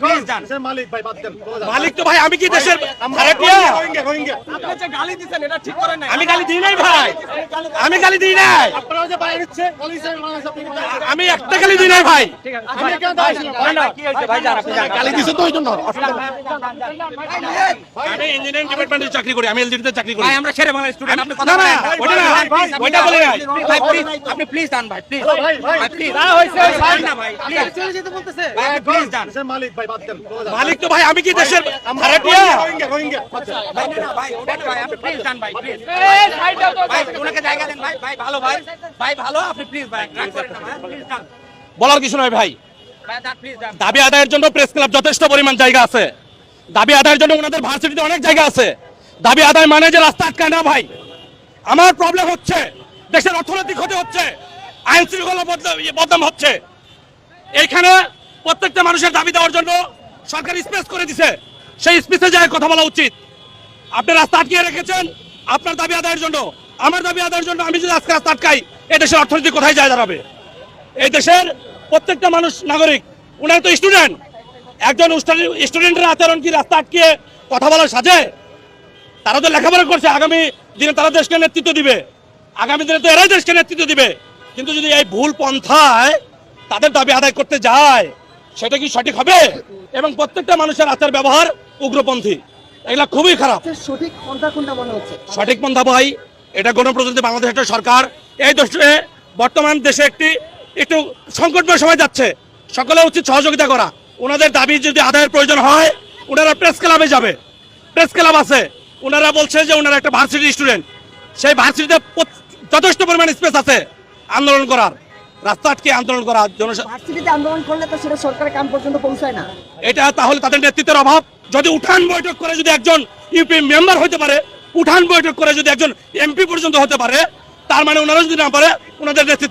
Please. যান মালিক ভাই বাদ দেন মালিক তো ভাই আমি কি দেশের আমি গালি দিই নাই ভাই। আমি গালি দিই নাই। আমি একটা গালি দিই নাই ভাই গালি দিছে তো ওই জন্য আমি ইঞ্জিনিয়ারিং ডিপার্টমেন্টে চাকরি করি আমি এলজিডিতে চাকরি করি ভাই আমরা শেরে বাংলা স্টুডেন্ট আপনি কথা না, না, বলেন ওইটা না, ভাই, please, আপনি ওইটা বলে নাই। ভাই প্লিজ আপনি প্লিজ যান ভাই প্লিজ ভাই, ভাই, প্লিজ না হইছে ভাই না ভাই প্লিজ চলে যেতে বলতেছে ভাই প্লিজ যান দেশের মালিক ভাই বাদ দেন চলে যান। মালিক তো ভাই আমি কি দেশের আমরা ভাড়াটিয়া রোহিঙ্গা রোহিঙ্গা ভাই না, ভাই ওটা ভাই আপনি প্লিজ যান ভাই প্লিজ ভাই ওনাকে জায়গা দেন ভাই ভাই ভালো ভাই ভাই ভালো আপনি প্লিজ ভাই রাগ করেন না ভাই প্লিজ যান বলার কিছু নয় ভাই। ভাই যান প্লিজ যান দাবি আদায়ের জন্য প্রেস ক্লাব যথেষ্ট পরিমাণ জায়গা আছে। দাবি আদায়ের জন্য ওনাদের ভার্সিটিতে অনেক জায়গা আছে। দাবি আদায় মানে যে রাস্তা আটকায় না ভাই। আমার প্রবলেম হচ্ছে দেশের অর্থনৈতিক ক্ষতি হচ্ছে আইন শৃঙ্খলা বদলা- ইয়ে বদনাম হচ্ছে। এইখানে প্রত্যেকটা মানুষের দাবি দেওয়ার জন্য সরকার স্পেস করে দিছে। সেই স্পেসে যায় কথা বলা উচিত। আপনি রাস্তা আটকিয়ে রেখেছেন আপনার দাবি আদায়ের জন্য। আমার দাবি আদায়ের জন্য আমি যদি আজকে রাস্তা আটকাই এই দেশের অর্থনীতি কোথায় যায় দাঁড়াবে? এই দেশের প্রত্যেকটা মানুষ নাগরিক উনারা তো স্টুডেন্ট একজন স্টুডেন্টের আচরণ কি রাস্তা আটকিয়ে কথা বলার সাজে? তারা তো লেখাপড়া করছে আগামী দিনে তারা দেশকে নেতৃত্ব দিবে। আগামী দিনে তো এরাই দেশকে নেতৃত্ব দিবে। কিন্তু যদি এই ভুল পন্থায় তাদের দাবি আদায় করতে যায় সেটা কি সঠিক হবে? এবং প্রত্যেকটা মানুষের আচার ব্যবহার উগ্রপন্থী। এগুলা খুবই খারাপ। সঠিক পন্থা কোনটা মনে হচ্ছে? সঠিক পন্থা ভাই এটা গণপ্রজাতন্ত্রী বাংলাদেশ একটা সরকার। এই দেশে বর্তমান দেশে একটি একটু সংকটময় সময় যাচ্ছে। সকলে উচিত সহযোগিতা করা। ওনাদের দাবি যদি আদায়ের প্রয়োজন হয় ওনারা প্রেস ক্লাবে যাবে। প্রেস ক্লাব আছে। ওনারা বলছে যে ওনারা একটা ভার্সিটি স্টুডেন্ট সেই ভার্সিটিতে যথেষ্ট পরিমাণ স্পেস আছে আন্দোলন করার। রাস্তা আটকে আন্দোলন করা জন ভার্সিটিতে আন্দোলন করলে তো সেটা সরকারের কাম পর্যন্ত পৌঁছায় না। এটা তাহলে তাদের নেতৃত্বের অভাব। যদি উঠান বৈঠক করে যদি একজন ইউপি মেম্বার হতে পারে উঠান বৈঠক করে যদি একজন এমপি পর্যন্ত হতে পারে, তার মানে ওনারা যদি না পারে, ওনাদের নেতৃত্ব